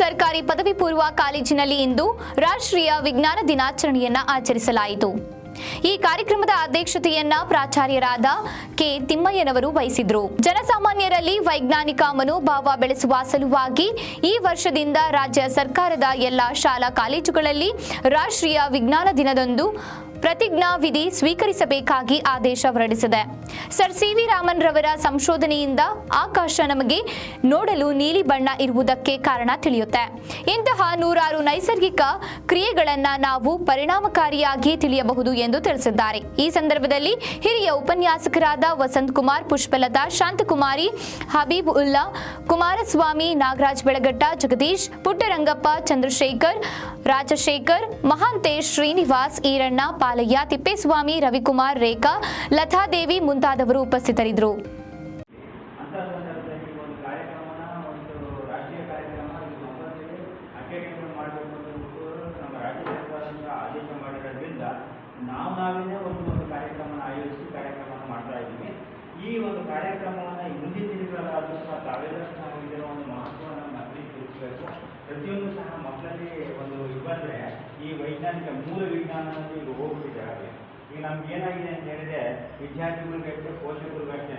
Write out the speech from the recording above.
ನಡೆಯುವ ಕಾಲೇಜಿನಲ್ಲಿ ಇಂದು ರಾಷ್ಟ್ರೀಯ ವಿಜ್ಞಾನ ದಿನಾಚರಣೆಯನ್ನ ಆಚರಿಸಲಾಯಿತು. ಈ ಕಾರ್ಯಕ್ರಮದ ಅಧ್ಯಕ್ಷತೆಯನ್ನ ಪ್ರಾಚಾರ್ಯರಾದ ಕೆ ತಿಮ್ಮಯ್ಯನವರು ವಹಿಸಿದ್ರು. ಜನಸಾಮಾನ್ಯರಲ್ಲಿ ವೈಜ್ಞಾನಿಕ ಮನೋಭಾವ ಬೆಳೆಸುವ ಸಲುವಾಗಿ ಈ ವರ್ಷದಿಂದ ರಾಜ್ಯ ಸರ್ಕಾರದ ಎಲ್ಲ ಶಾಲಾ ಕಾಲೇಜುಗಳಲ್ಲಿ ರಾಷ್ಟ್ರೀಯ ವಿಜ್ಞಾನ ದಿನದಂದು ಪ್ರತಿಜ್ಞಾ ವಿಧಿ ಸ್ವೀಕರಿಸಬೇಕಾಗಿ ಆದೇಶ ಹೊರಡಿಸಿದೆ. ಸರ್ ಸಿ ವಿ ರಾಮನ್ ರವರ ಸಂಶೋಧನೆಯಿಂದ ಆಕಾಶ ನಮಗೆ ನೋಡಲು ನೀಲಿ ಬಣ್ಣ ಇರುವುದಕ್ಕೆ ಕಾರಣ ತಿಳಿಯುತ್ತೆ. ಇಂತಹ ನೂರಾರು ನೈಸರ್ಗಿಕ ಕ್ರಿಯೆಗಳನ್ನ ನಾವು ಪರಿಣಾಮಕಾರಿಯಾಗಿ ತಿಳಿಯಬಹುದು ಎಂದು ತಿಳಿಸಿದ್ದಾರೆ. ಈ ಸಂದರ್ಭದಲ್ಲಿ ಹಿರಿಯ ಉಪನ್ಯಾಸಕರಾದ ವಸಂತ್ ಕುಮಾರ್ ಪುಷ್ಪಲತಾ, ಶಾಂತಕುಮಾರಿ, ಹಬೀಬ್ ಉಲ್ಲಾ ಕುಮಾರಸ್ವಾಮಿ, ನಾಗರಾಜ್ ಬೆಳಗಟ್ಟ, ಜಗದೀಶ್, ಪುಟ್ಟರಂಗಪ್ಪ, ಚಂದ್ರಶೇಖರ್, ರಾಜಶೇಖರ್, ಮಹಾಂತೇಶ್, ಶ್ರೀನಿವಾಸ್, ಈರಣ್ಣ, ಪಾಲಯ್ಯ, ತಿಪ್ಪೇಸ್ವಾಮಿ, ರವಿಕುಮಾರ್, ರೇಖಾ, ಲತಾದೇವಿ ಮುಂತಾದವರು ಉಪಸ್ಥಿತರಿದ್ದರು. ನಾವು ನಾವೇನೇ ಒಂದು ಒಂದು ಕಾರ್ಯಕ್ರಮನ ಆಯೋಜಿಸಿ ಕಾರ್ಯಕ್ರಮವನ್ನು ಮಾಡ್ತಾ ಇದ್ದೀವಿ. ಈ ಒಂದು ಕಾರ್ಯಕ್ರಮವನ್ನು ಮುಂದಿನ ಸಹ ತಾವೆಲ್ಲರೂ ಸಹ ಇದರ ಒಂದು ಮಹತ್ವವನ್ನು ಮಕ್ಕಳಿಗೆ ತಿಳಿಸಬೇಕು ಪ್ರತಿಯೊಂದು ಸಹ ಮಕ್ಕಳಲ್ಲಿ ಒಂದು ಇದು ಈ ವೈಜ್ಞಾನಿಕ ಮೂಲ ವಿಜ್ಞಾನ ಅನ್ನೋದು ಈಗ ಹೋಗ್ಬಿಟ್ಟಿದೆ ಹಾಗೆ ಈಗ ನಮ್ಗೆ ಏನಾಗಿದೆ ಅಂತ ಹೇಳಿದ್ರೆ ವಿದ್ಯಾರ್ಥಿಗಳಿಗಷ್ಟೇ ಪೋಷಕರಿಗಷ್ಟೇ